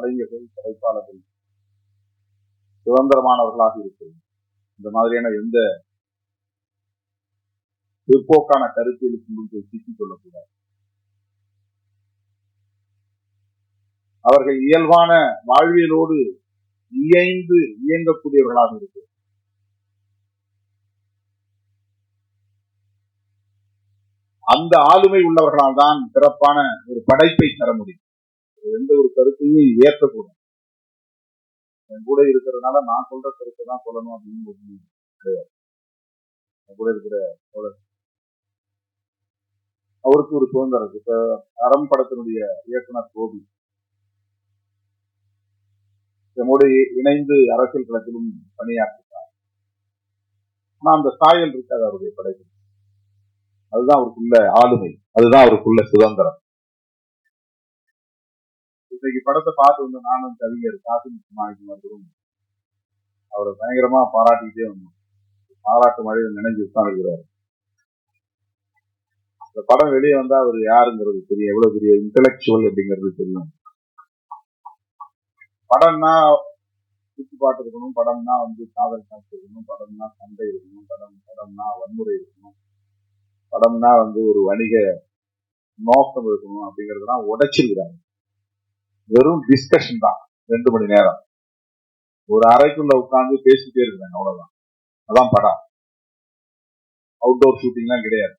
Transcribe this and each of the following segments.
கலைஞர்கள் படைப்பாளர்கள் சுதந்திரமானவர்களாக இருக்கிறது இந்த மாதிரியான எந்த பிற்போக்கான கருத்தியலுக்கும் சிக்கிக் கொள்ளக்கூடாது. அவர்கள் இயல்பான வாழ்வியலோடு இயைந்து இயங்கக்கூடியவர்களாக இருக்கு அந்த ஆளுமை உள்ளவர்களால் தான் சிறப்பான ஒரு படைப்பை தர முடியும். எந்த ஒரு கருத்தையும் ஏற்றக்கூடாது. என் கூட இருக்கிறதுனால நான் சொல்ற கருத்தை தான் சொல்லணும் அப்படின்னு ஒரு கிடையாது. என் கூட இருக்கிற தோழர். அவருக்கு ஒரு சுதந்திரம் இருக்கு. இப்ப அறம் படத்தினுடைய இயக்குனர் கோபி. நம்மோடு இணைந்து அரசியல் களத்திலும் பணியாற்றுகிறார் ஆனா அந்த சாயல் இருக்காது அவருடைய படைப்பு அதுதான் அவருக்குள்ள ஆளுமை. அதுதான் அவருக்குள்ள சுதந்திரம். இன்னைக்கு படத்தை பார்த்து வந்த நானும் கவிஞர் காசி மாணிக்கமார்களும் அவரை பயங்கரமா பாராட்டிக்கிட்டே வந்தோம். பாராட்டு மழையில் நினைஞ்சு உட்கார்ந்துருக்கிறாரு. இந்த படம் வெளியே வந்தா அவர் யாருங்கிறது தெரியும். எவ்வளவு பெரிய இன்டலெக்சுவல் அப்படிங்கிறது தெரியும். படம்னா சுத்தி பாட்டு இருக்கணும். படம்னா வந்து காதல் காட்சி இருக்கணும். படம்னா சண்டை இருக்கணும். படம் படம்னா வன்முறை இருக்கணும். படம்னா வந்து ஒரு வணிக நோக்கம் இருக்கணும் அப்படிங்கறதெல்லாம் உடைச்சிருக்கிறாங்க வெறும் டிஸ்கஷன் தான். ரெண்டு மணி நேரம். ஒரு அறைக்குள்ள உட்கார்ந்து பேசிட்டே இருக்கிறாங்க அவ்வளவுதான். அதான் படம். அவுட்டோர் ஷூட்டிங்லாம் கிடையாது.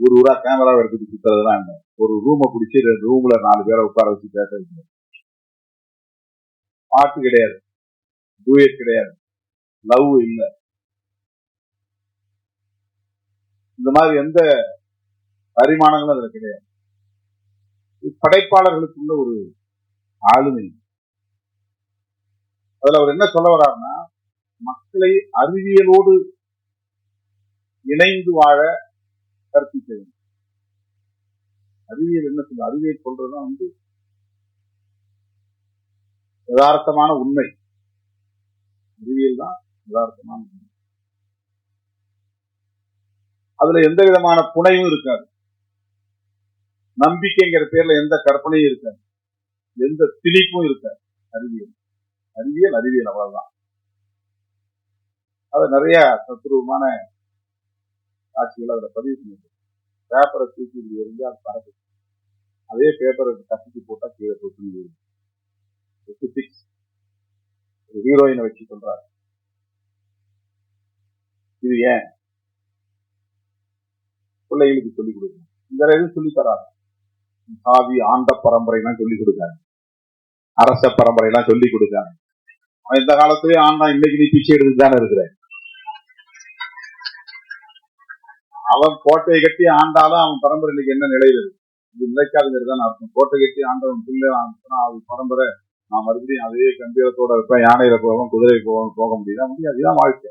ஒரு ஊரா கேமரா எடுத்துட்டு சுத்துறதுலாம் இல்லை ஒரு ரூமை பிடிச்சி ரூம்ல நாலு பேரை உட்கார வச்சு பேசுறது பாட்டு கிடையாது. டூயட் கிடையாது. லவ் இல்ல. இந்த மாதிரி எந்த பரிமாணங்களும் அதுல கிடையாது. படைப்பாளர்களுக்குள்ள ஒரு ஆளுமை. அதுல அவர் என்ன சொல்ல வர்றாருன்னா மக்களை அறிவியலோடு இணைந்து வாழ கற்பிக்க வேண்டும். அறிவியல் என்ன சொல்ல அறிவியல் சொல்றதுதான் வந்து யதார்த்தமான உண்மை. அறிவியல் தான் யதார்த்தமான உண்மை. அதுல எந்த விதமான புனைவும் இருக்காது. நம்பிக்கைங்கிற பேர்ல எந்த கற்பனையும் இருக்காது. எந்த திணிப்பும் இருக்காது. அறிவியல். அறிவியல் அறிவியல் அவ்வளவுதான். அது நிறைய தத்துருவமான காட்சிகள் அதில் பதிவு பண்ணிட்டு பேப்பரை தூக்கி எரிஞ்சு அது பறக்கு அதே பேப்பரை கசிச்சு போட்டா கீழே போட்டு பிசிக்ஸ் ஹீரோயினை வச்சு சொல்றாரு. இது ஏன்? பிள்ளைகளுக்கு சொல்லிக் கொடுக்கணும். இந்த எதுவும் சொல்லி தராது. சாதி ஆண்ட பரம்பரைலாம் சொல்லிக் கொடுக்காங்க அரச பரம்பரைலாம் சொல்லிக் கொடுக்காங்க அவன் இந்த காலத்திலேயே ஆண்டா இன்னைக்கு நீ பிச்சை எடுத்து தானே இருக்கிற? அவன் கோட்டையை கட்டி ஆண்டாலும் அவன் பரம்பரை இன்னைக்கு என்ன நிலையில் இருக்கு இது நிலைக்காதுங்கிறது தான் அர்த்தம். கோட்டை கட்டி ஆண்டவன் பிள்ளை அவன் பரம்பரை நான் மறுபடியும் அதே கம்பீரத்தோட இருப்பேன். யானையில போவோம் குதிரை போவோம் போக முடியுதா. முடியாது. அதுதான் வாழ்க்கை.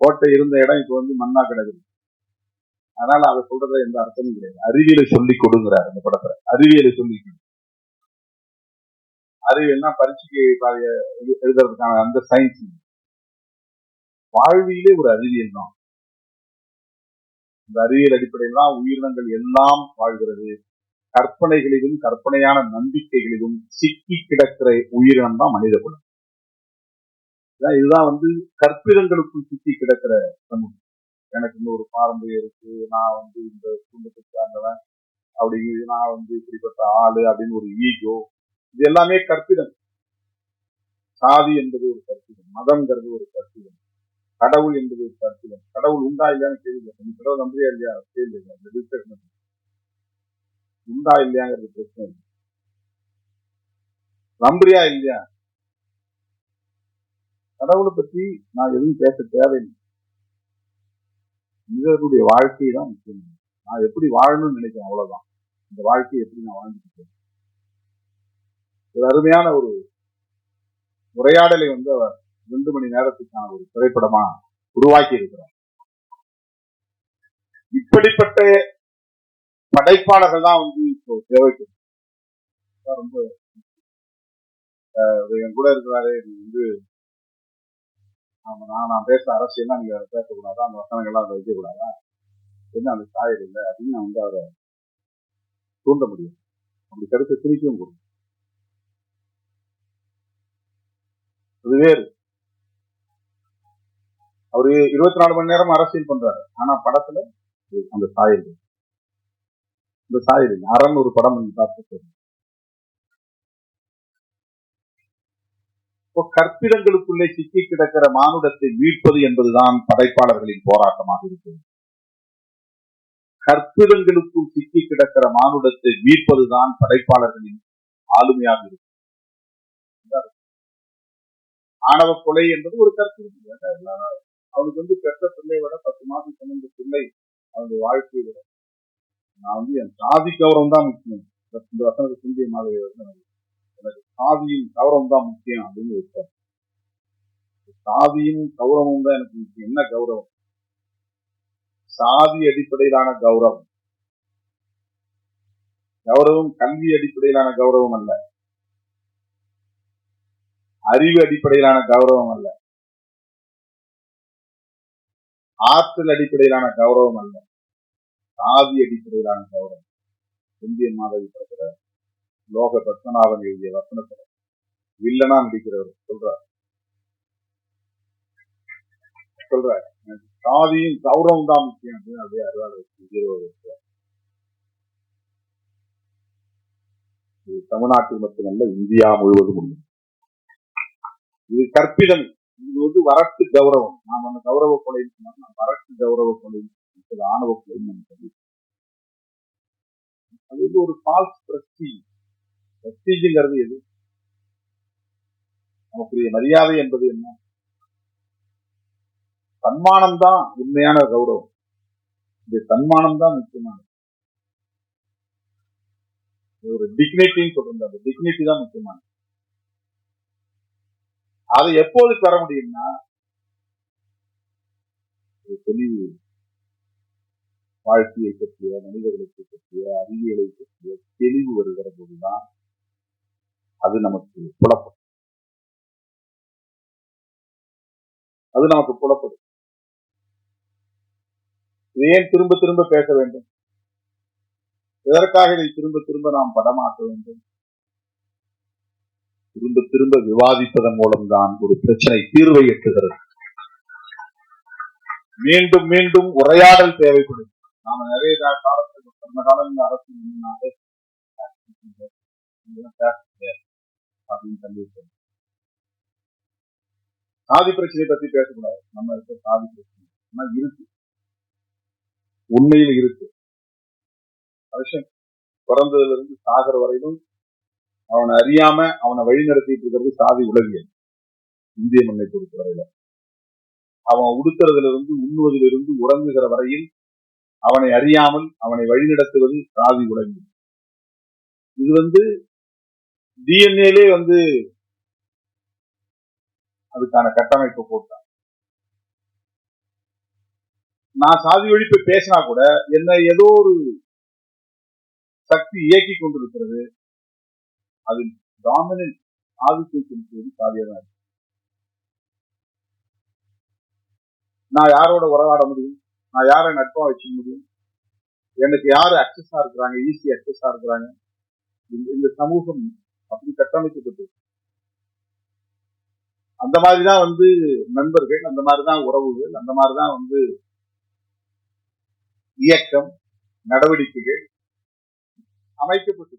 கோட்டை இருந்த இடம் இப்ப வந்து மண்ணா கிடக்குது. அதனால அதை சொல்றதுல எந்த அர்த்தமும் கிடையாது. அறிவியலை சொல்லி கொடுங்கிறார் அந்த படத்துல. அறிவியலை சொல்லி அறிவியல்னா பரீட்சைக்கு எழுதுறதுக்கான அந்த சயின்ஸ் வாழ்வியலே ஒரு அறிவியல் தான். இந்த அறிவியல் அடிப்படையில் தான் உயிரினங்கள் எல்லாம் வாழ்கிறது. கற்பனைகளிலும் கற்பனையான நம்பிக்கைகளிலும் சிக்கி கிடக்கிற உயிரினம் தான் மனித குலம். இதுதான் வந்து கற்பிதங்களுக்குள் சிக்கி கிடக்கிற சமூகம். எனக்கு இன்னொரு பாரம்பரியம் இருக்கு. நான் வந்து இந்த குடும்பத்துக்கு சார்ந்தவன். அப்படி நான் வந்து இப்படிப்பட்ட ஆளு அப்படின்னு ஒரு ஈகோ இது எல்லாமே கற்பிதம். சாதி என்பது ஒரு கற்பிதம். மதம்ங்கிறது ஒரு கற்பிதம். கடவுள் என்பது ஒரு கற்பிதம். கடவுள் உண்டா இல்லையான்னு கேள்வி நீ கடவுள் நம்பியா இல்லையா? கேள்வி இல்லை அந்த உண்டா இல்லையாங்கிறது பிரச்சனை இல்லை. நம்புறியா இல்லையா? கடவுளை பத்தி நான் எதுவும் பேச தேவையில்லை. மனிதர்களுடைய வாழ்க்கை தான் முக்கியம் நான் எப்படி வாழணும்னு நினைக்கிறேன் அவ்வளவுதான். இந்த வாழ்க்கையை எப்படி நான் வாழ்ந்துட்டு ஒரு அருமையான ஒரு உரையாடலை வந்து அவர் ரெண்டு மணி நேரத்துக்கான ஒரு திரைப்படமா உருவாக்கி இருக்கிறார். இப்படிப்பட்ட படைப்பாளர்கள் தான் வந்து இப்போ தேவைக்கு ரொம்ப என் கூட இருக்கிறாரு வந்து நான் நான் பேச அரசியல்லாம் நீங்க பேசக்கூடாதா? அந்த வசனங்கள்லாம் அதை வைக்கக்கூடாதா? என்ன அந்த சாயல் இல்லை அப்படின்னு நான் வந்து அவரை தூண்ட முடியும். அப்படி கருத்தை திணிக்கவும் கூடும். அது வேறு. அவரு இருபத்தி நாலு மணி நேரம் அரசியல் பண்றாரு. ஆனா படத்துல அந்த சாயல் அந்த இந்த சாயல் அறம் ஒரு படம் நீங்க பார்த்து கற்பிடங்களுக்குள்ளே சிக்கி கிடக்கிற மானுடத்தை மீட்பது என்பதுதான் படைப்பாளர்களின் போராட்டமாக இருக்கிறது. கற்பிடங்களுக்குள் சிக்கி கிடக்கிற மானுடத்தை மீட்பதுதான் படைப்பாளர்களின் ஆளுமையாக இருக்கும் ஆணவ கொலை என்பது ஒரு கற்பிடம். அவனுக்கு வந்து பெற்ற பிள்ளை விட பத்து மாதம் சுமந்த பிள்ளை அவனுடைய வாழ்க்கையை விட. நான் வந்து என் சாதி கௌரவம் தான் முக்கியம். இந்த வசனத்தை சிந்திய மாதிரி எனக்கு சாதியின் கௌரவம் தான் முக்கியம் அப்படின்னு வச்சார் சாதியின் கௌரவம் தான் எனக்கு முக்கியம். என்ன கௌரவம்? சாதி அடிப்படையிலான கௌரவம். கௌரவம் கல்வி அடிப்படையிலான கௌரவம் அல்ல. அறிவு அடிப்படையிலான கௌரவம் அல்ல. ஆற்றல் அடிப்படையிலான கௌரவம் அல்ல. சாதி அடிப்படையிலான கௌரவம். இந்திய மாதவி படத்துல லோக பத்மநாபன் எழுதிய வசனத்துல வில்லனா நடிக்கிறவர் சொல்றார். சொல்றார். எனக்கு சாதியும் கௌரவம் தான் முக்கியம் அப்படின்னு அப்படியே அருவாள் வச்சு இது தமிழ்நாட்டில் மட்டுமல்ல இந்தியா முழுவதும் உண்டு. இது கற்பிதம். இது வந்து வரட்டு கௌரவம். நாம் அந்த கௌரவ கொலை வரட்டு கௌரவ கொலை ஆணவ கொலை அது வந்து ஒரு ஃபால்ஸ் பிரஸ்டீஜ் பிரஸ்டீஜுங்கிறது எது? நமக்குரிய மரியாதை என்பது என்ன? சன்மானம் தான் உண்மையான கௌரவம். இந்த சன்மானம் தான் முக்கியமானது ஒரு டிக்னிட்டின்னு சொல்றாங்க அந்த டிக்னிட்டி தான் முக்கியமானது. அதை எப்போது பெற முடியும்னா தெளிவு வாழ்க்கையை பற்றிய மனிதர்களை பற்றிய அறிவியலை பற்றிய தெளிவு வருகிற போதுதான் அது நமக்கு புலப்படும். அது நமக்கு புலப்படும். இதை ஏன் திரும்ப திரும்ப பேச வேண்டும்? எதற்காக இதை திரும்ப திரும்ப நாம் படமாக்க வேண்டும்? திரும்ப திரும்ப விவாதிப்பதன் மூலம்தான் ஒரு பிரச்சனை தீர்வை எட்டுகிறது. மீண்டும் மீண்டும் உரையாடல் தேவைப்படும். நாம நிறைய காலத்தில் கடந்த காலம் அரசு அப்படின்னு சாதி பிரச்சனை பத்தி பேசக்கூடாது. நம்ம இருக்க சாதி பிரச்சனை. ஆனா இருக்கு. உண்மையில் இருக்கு. மனுஷன் பிறந்ததுல இருந்து சாகர வரையிலும் அவனை அறியாம அவனை வழிநடத்திட்டு இருக்கிறது சாதி உளவியல். இந்திய மண்ணை பொறுத்தவரையில. அவன் உடுத்துறதுல இருந்து உண்ணுவதிலிருந்து உறங்குகிற வரையில் அவனை அறியாமல் அவனை வழிநடத்துவது சாதி உளவியல். இது வந்து டிஎன்ஏலே வந்து அதுக்கான கட்டமைப்பு போட்டான். நான் சாதி ஒழிப்பு பேசினா கூட என்ன ஏதோ ஒரு சக்தி இயக்கி கொண்டிருக்கிறது. அதில் டாமினன்ட் ஆதிக்கம் செலுத்துவது சாதியாக தான் நான் யாரோட உறவாட முடியும்? நான் யாரை நட்பா வச்சுக்க முடியும்? எனக்கு யாரு அக்சஸா இருக்கிறாங்க? ஈஸி அக்சஸா இருக்கிறாங்க? இந்த- இந்த சமூகம் அப்படி கட்டமைக்கப்பட்டு அந்த மாதிரிதான் வந்து நண்பர்கள் அந்த மாதிரிதான் உறவுகள் அந்த மாதிரிதான் வந்து இயக்கம் நடவடிக்கைகள் அமைக்கப்பட்டு